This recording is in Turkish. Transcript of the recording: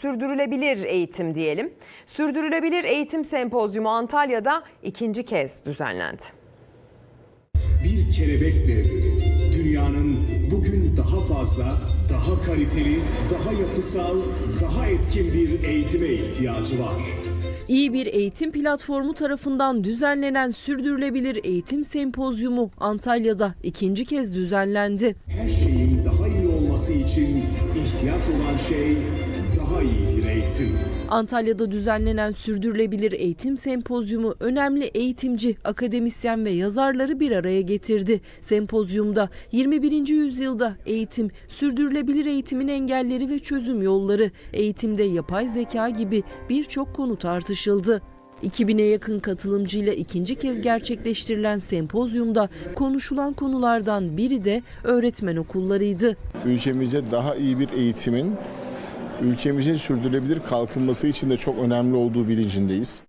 Sürdürülebilir eğitim diyelim. Sürdürülebilir Eğitim Sempozyumu Antalya'da ikinci kez düzenlendi. Bir kelebek devrimi. Dünyanın bugün daha fazla, daha kaliteli, daha yapısal, daha etkin bir eğitime ihtiyacı var. İyi bir eğitim platformu tarafından düzenlenen Sürdürülebilir Eğitim Sempozyumu Antalya'da ikinci kez düzenlendi. Her şeyin daha iyi olması için ihtiyaç olan şey daha iyi bir eğitim. Antalya'da düzenlenen Sürdürülebilir Eğitim Sempozyumu önemli eğitimci, akademisyen ve yazarları bir araya getirdi. Sempozyumda 21. yüzyılda eğitim, sürdürülebilir eğitimin engelleri ve çözüm yolları, eğitimde yapay zeka gibi birçok konu tartışıldı. 2000'e yakın katılımcıyla ikinci kez gerçekleştirilen sempozyumda konuşulan konulardan biri de öğretmen okullarıydı. ülkemize daha iyi bir eğitimin ülkemizin sürdürülebilir kalkınması için de çok önemli olduğu bilincindeyiz.